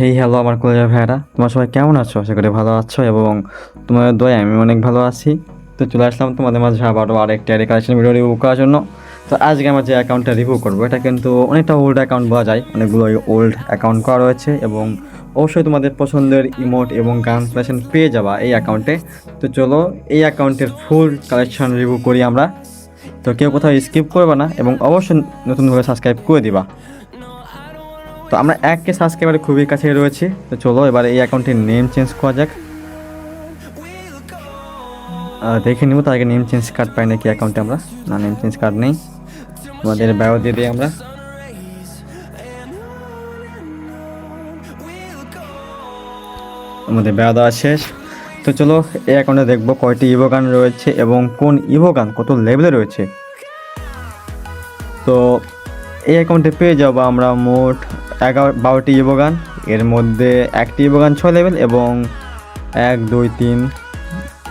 Hey hello আমার কলেজের ভাইয়ারা। তোমার সবাই কেমন আছো? আশা করি ভালো আছো এবং তোমাদের দয়া আমি অনেক ভালো আছি। তো চলে আসলাম তোমাদের মাঝে আবারও আরেকটি কালেকশন ভিডিও রিভিউ করার জন্য। তো আজকে আমার যে অ্যাকাউন্টটা রিভিউ করব, এটা কিন্তু অনেকটা ওল্ড অ্যাকাউন্ট বলা যায়। অনেকগুলো ওল্ড অ্যাকাউন্ট করা রয়েছে এবং অবশ্যই তোমাদের পছন্দের ইমোট এবং গান কালেকশন পেয়ে যাবা এই অ্যাকাউন্টে তো চলো, এই অ্যাকাউন্টের ফুল কালেকশন রিভিউ করি আমরা। তো কেউ কোথাও স্কিপ করবে না এবং অবশ্যই নতুনভাবে সাবস্ক্রাইব করে দিবা। তো আমরা এককে সাবস্ক্রাইবার খুবই কাছে রয়েছি। তো চলো, এবার এই অ্যাকাউন্টের নেম চেঞ্জ করা যাক। দেখে নিব, তার আগে নেম চেঞ্জ কার্ড পাই নাকি অ্যাকাউন্টে আমরা? না নেম চেঞ্জ কার্ড নেই। আমাদের বায়ো দিয়ে দিই আমরা। আমাদের বায়ো দেওয়া শেষ। তো চলো, এই অ্যাকাউন্টে দেখব কয়টি ইভো গান রয়েছে এবং কোন ইভো গান কত লেভেলে রয়েছে। তো এই অ্যাকাউন্টে পেয়ে যাব আমরা মোট এগারো, বারোটি ইভোগান এর মধ্যে একটি ইভোগান ছয় লেভেল এবং এক, দুই, তিন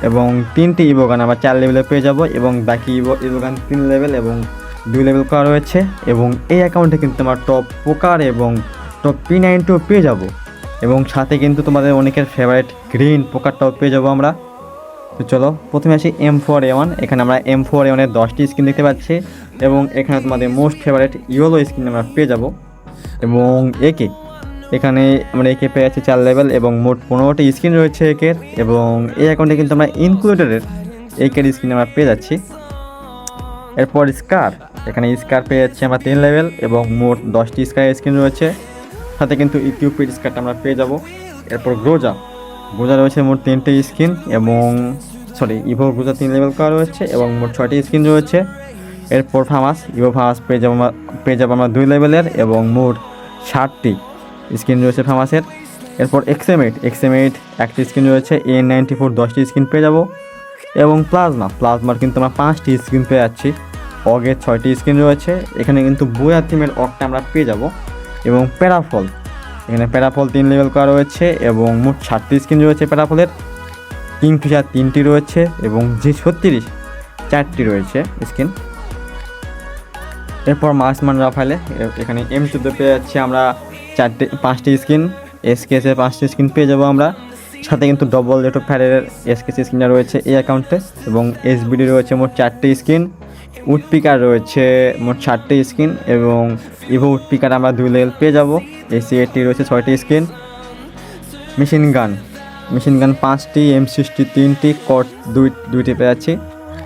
এবং তিনটি ইভোগান আমরা চার লেভেলে পেয়ে যাব এবং বাকি ইভো ইভোগান তিন লেভেল এবং দুই লেভেল করা রয়েছে এবং এই অ্যাকাউন্টে কিন্তু আমার টপ পোকার এবং টপ পি নাইনটিও পেয়ে যাব। এবং সাথে কিন্তু তোমাদের অনেকের ফেভারিট গ্রিন পোকারটাও পেয়ে যাব আমরা। তো চলো, প্রথমে আসি এম ফোর এ ওয়ান এখানে আমরা এম ফোর এ ওয়ানের দশটি স্কিন দেখতে পাচ্ছি এবং এখানে তোমাদের মোস্ট ফেভারিট ইয়েলো স্কিন আমরা পেয়ে যাব। এবং একে এখানে আমরা একে পেয়ে যাচ্ছি চার লেভেল এবং মোট পনেরোটি স্ক্রিন রয়েছে একের এবং এই অ্যাকাউন্টে কিন্তু আমরা ইনক্লুডেডের একের স্ক্রিন আমরা পেয়ে যাচ্ছি। এরপর স্কার এখানে স্কার পেয়ে যাচ্ছি আমরা তিন লেভেল এবং মোট দশটি স্কার স্ক্রিন রয়েছে। সাথে কিন্তু ইকিউপিড স্কারটা আমরা পেয়ে যাব। এরপর গ্রোজা গ্রোজা রয়েছে মোট তিনটে স্কিন এবং সরি ইভো গ্রোজা তিন লেভেল করা রয়েছে এবং মোট ছয়টি স্কিন রয়েছে। এরপর ফামাস ইভো ফামাস পেয়ে যাব আমরা, পেয়ে যাব আমরা দুই লেভেলের এবং মোট ষাটটি স্কিন রয়েছে ফামাসের এরপর এক্সএমএইট এক্সএমএইট একটি স্কিন রয়েছে এ নাইনটি ফোর দশটি স্কিন পেয়ে যাব। এবং প্লাজমা প্লাজমার কিন্তু আমরা পাঁচটি স্কিন পেয়ে যাচ্ছি। অগের ছয়টি স্কিন রয়েছে, এখানে কিন্তু বুয়া থিমের অকটা আমরা পেয়ে যাব। এবং প্যারাফল এখানে প্যারাফল তিন লেভেল করা রয়েছে এবং মোট ষাটটি স্কিন রয়েছে প্যারাফলের। কিংফিশার তিনটি রয়েছে এবং জি ছত্রিশ, চারটি রয়েছে স্কিন এরপর মার্সমান রাফালে এখানে এম চোদ্দ পেয়ে যাচ্ছি আমরা চারটে, পাঁচটি স্কিন এসকেসে পাঁচটি স্কিন পেয়ে যাব আমরা। সাথে কিন্তু ডবল রেটো ফ্যারের এসকেসি স্কিনটা রয়েছে এই অ্যাকাউন্টে এবং এসবিডি রয়েছে মোট চারটি স্কিন উডপিকার রয়েছে মোট চারটে স্কিন এবং ইভো উডপিকার আমরা দুই লেভেল পেয়ে যাব। এসি এইটটি রয়েছে ছয়টি skin. Machine gun. Machine gun পাঁচটি, এম সিক্সটি তিনটি, কট দুই, দুইটি পেয়ে যাচ্ছি।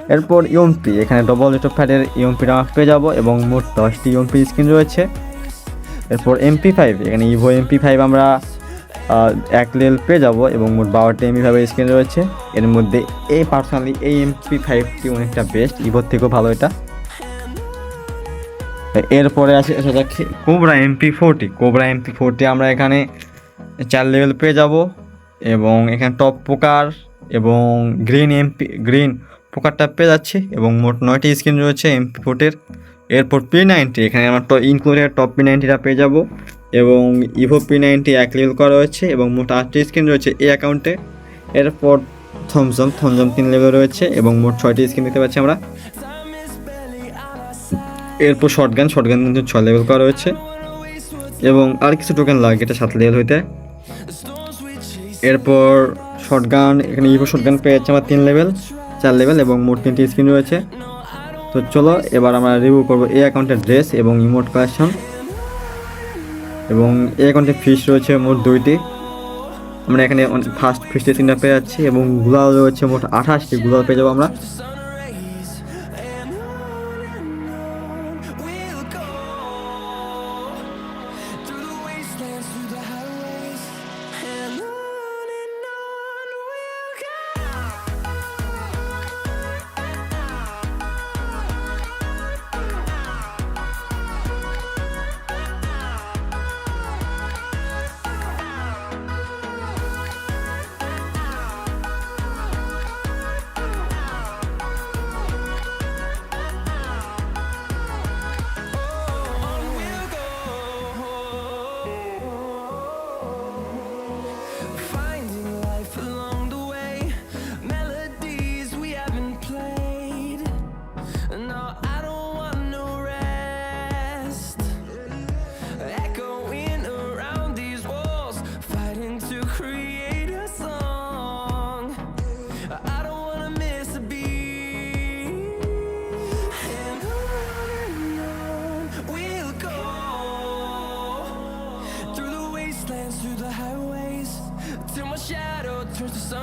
এরপর ইউএমপি। এখানে ডবল রেটো ফ্যাটের আমরা পেয়ে যাব এবং মোট দশটি ইউএমপি স্ক্রিন রয়েছে। এরপর এমপি ফাইভ। এখানে ইভো এমপি ফাইভ আমরা এক লেল পেয়ে যাব এবং মোট বারোটি এমপি ফাইভের স্ক্রিন রয়েছে। এর মধ্যে এই পার্সোনালি এই এমপি ফাইভটি অনেকটা বেস্ট ইভোর থেকেও ভালো এটা। এরপরে আসা যাক cobra MP forty cobra MP forty আমরা এখানে চার লেভেল পেয়ে যাব এবং এখানে টপ পোকার এবং গ্রিন এমপি গ্রিন পোকারটা পেয়ে যাচ্ছি এবং মোট নয়টি স্ক্রিন রয়েছে এমপি ফোর্টের এরপর পি নাইনটি এখানে আমরা ইনক্লুডেড টপ পি নাইনটিটা পেয়ে যাব। এবং ইভো পি নাইনটি এক লেভেল করা রয়েছে এবং মোট আটটি স্ক্রিন রয়েছে এই অ্যাকাউন্টে এরপর থমসম থমসম তিন লেভেল রয়েছে এবং মোট ছয়টি স্ক্রিন দিতে পাচ্ছি আমরা। এরপর শর্টগান শর্টগান কিন্তু ছয় লেভেল করা রয়েছে এবং আর কিছু টোকেন লাগে, এটা সাত লেভেল হইতে। এরপর শর্টগান এখানে ইভো শর্টগান পেয়ে যাচ্ছে আমার তিন লেভেল চার লেভেল এবং মোট তিনটি স্ক্রিন রয়েছে। তো চলো, এবার আমরা রিভিউ করব এই অ্যাকাউন্টের ড্রেস এবং ইমোট কালেকশন এবং এই অ্যাকাউন্টে ফিস রয়েছে মোট দুইটি। আমরা এখানে ফার্স্ট ফিসটি তিনটা পেয়ে যাচ্ছি এবং গুলাল রয়েছে মোট আঠাশটি। গুলাল পেয়ে যাব আমরা।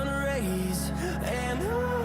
Rays, and on